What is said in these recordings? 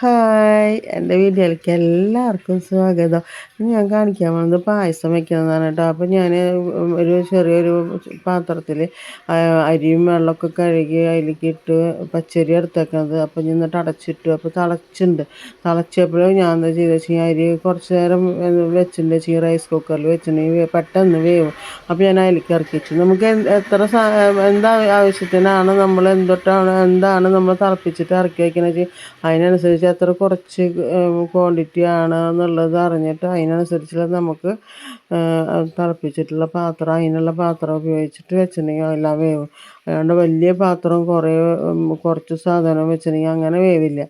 Hi എന്റെ വീഡിയോയിലേക്ക് എല്ലാവർക്കും സ്വാഗതം. ഞാൻ കാണിക്കാൻ വന്നത് പായസം വെക്കുന്നതാണ് കേട്ടോ. അപ്പോൾ ഞാൻ ഒരു ചെറിയൊരു പാത്രത്തിൽ അരിയും വെള്ളമൊക്കെ കഴുകി അതിലേക്ക് ഇട്ട് പച്ചരി എടുത്തേക്കുന്നത് അപ്പോൾ ഞാൻ എന്നിട്ട് അടച്ചിട്ടു. അപ്പോൾ തിളച്ചിട്ടുണ്ട്. തിളച്ചപ്പോഴും ഞാൻ എന്താ ചെയ്തെന്ന് വെച്ച് കഴിഞ്ഞാൽ അരി കുറച്ച് നേരം വെച്ചിട്ടുണ്ട്. വെച്ച് റൈസ് കുക്കറിൽ വെച്ചിട്ടുണ്ടെങ്കിൽ പെട്ടെന്ന് വേവും. അപ്പോൾ ഞാൻ അതിലേക്ക് ഇറക്കി വെച്ചു. നമുക്ക് എത്ര എന്താ ആവശ്യത്തിനാണ് നമ്മൾ എന്തൊട്ടാണ് എന്താണ് നമ്മൾ തിളപ്പിച്ചിട്ട് ഇറക്കി വയ്ക്കുന്നത് അതിനനുസരിച്ച് എത്ര കുറച്ച് ക്വാണ്ടിറ്റി ആണ് എന്നുള്ളത് അറിഞ്ഞിട്ട് അതിനനുസരിച്ചുള്ള നമുക്ക് തിളപ്പിച്ചിട്ടുള്ള പാത്രം അതിനുള്ള പാത്രം ഉപയോഗിച്ചിട്ട് വെച്ചിട്ടുണ്ടെങ്കിൽ എല്ലാം വേവും. അതുകൊണ്ട് വലിയ പാത്രം കുറേ കുറച്ച് സാധനം വെച്ചിട്ടുണ്ടെങ്കിൽ അങ്ങനെ വേവില്ല.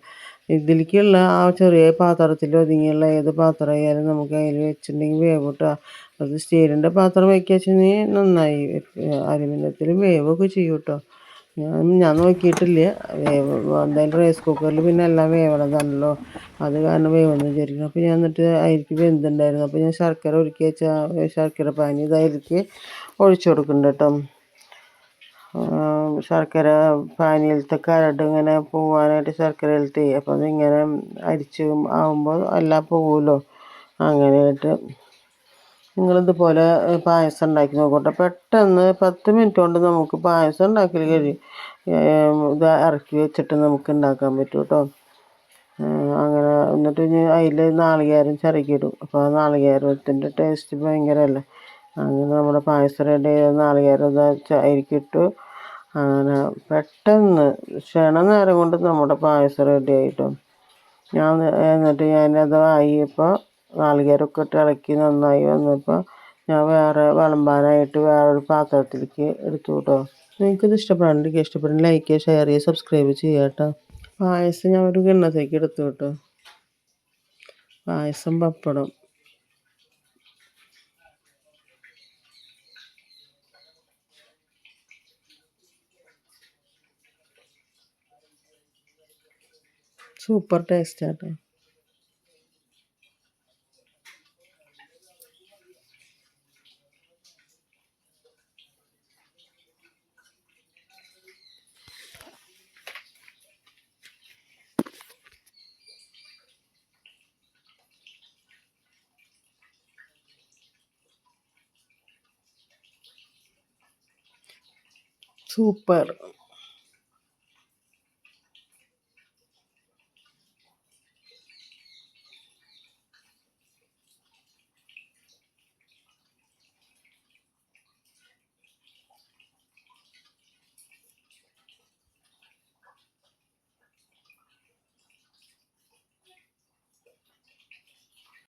ഇതിലേക്കുള്ള ആ ചെറിയ പാത്രത്തിൽ ഒതുങ്ങിയുള്ള ഏത് പാത്രം ആയാലും നമുക്ക് അതിൽ വെച്ചിട്ടുണ്ടെങ്കിൽ വേവ് കിട്ടുക അത് സ്റ്റീലിന്റെ പാത്രം വയ്ക്കുക വെച്ചിട്ടുണ്ടെങ്കിൽ നന്നായി അലുമിനിയത്തിലും വേവൊക്കെ ചെയ്യും കേട്ടോ ഞാൻ ഞാൻ നോക്കിയിട്ടില്ല. എന്തായാലും റൈസ് കുക്കറിൽ പിന്നെ എല്ലാം വേവണതാണല്ലോ. അത് കാരണം വേവെന്ന് വിചാരിക്കുന്നു. അപ്പോൾ ഞാൻ എന്നിട്ട് അതിലേക്ക് വെന്തുണ്ടായിരുന്നു. അപ്പോൾ ഞാൻ ശർക്കര ഒരുക്കി വെച്ച ശർക്കര പാനി ഇത് അതിലേക്ക് ഒഴിച്ചു കൊടുക്കുന്നുണ്ട് കേട്ടോ. ശർക്കര പാനിയിലത്തെ കരട് ഇങ്ങനെ പോവാനായിട്ട് ശർക്കരയിലത്തെ അപ്പോൾ അതിങ്ങനെ അരിച്ചു ആവുമ്പോൾ എല്ലാം പോകുമല്ലോ അങ്ങനെയായിട്ട് നിങ്ങളിതുപോലെ പായസം ഉണ്ടാക്കി നോക്കട്ടെ. പെട്ടെന്ന് പത്ത് മിനിറ്റ് കൊണ്ട് നമുക്ക് പായസം ഉണ്ടാക്കൽ കഴിയും. ഇത് ഇറക്കി വെച്ചിട്ട് നമുക്ക് ഉണ്ടാക്കാൻ പറ്റും കേട്ടോ. അങ്ങനെ എന്നിട്ട് അതിൽ നാളികേരം ചിരകിയിടും അപ്പോൾ ആ നാളികേരത്തിന്റെ ടേസ്റ്റ് ഭയങ്കരമല്ലേ അങ്ങനെ നമ്മുടെ പായസം റെഡി നാളികേരം അരിക്കിട്ട് അങ്ങനെ പെട്ടെന്ന് ക്ഷണ നേരം കൊണ്ട് നമ്മുടെ പായസം റെഡി ആയിട്ടും ഞാൻ എന്നിട്ട് ഞാനത് ആയിപ്പോൾ നാളികേരമൊക്കെ ഇട്ട് ഇളക്കി നന്നായി വന്നപ്പോൾ ഞാൻ വേറെ വിളമ്പാനായിട്ട് വേറൊരു പാത്രത്തിലേക്ക് എടുത്തു കേട്ടോ. നിങ്ങൾക്കിത് ഇഷ്ടപ്പെടാണ്ടെങ്കിൽ ഇഷ്ടപ്പെടുന്ന ലൈക്ക് ഷെയർ ചെയ്യുക സബ്സ്ക്രൈബ് ചെയ്യുക കേട്ടോ. പായസം ഞാൻ ഒരു കിണ്ണത്തേക്ക് എടുത്തു കേട്ടോ. പായസം പപ്പടം. സൂപ്പർ ടേസ്റ്റ് ആട്ടോ സൂപ്പർ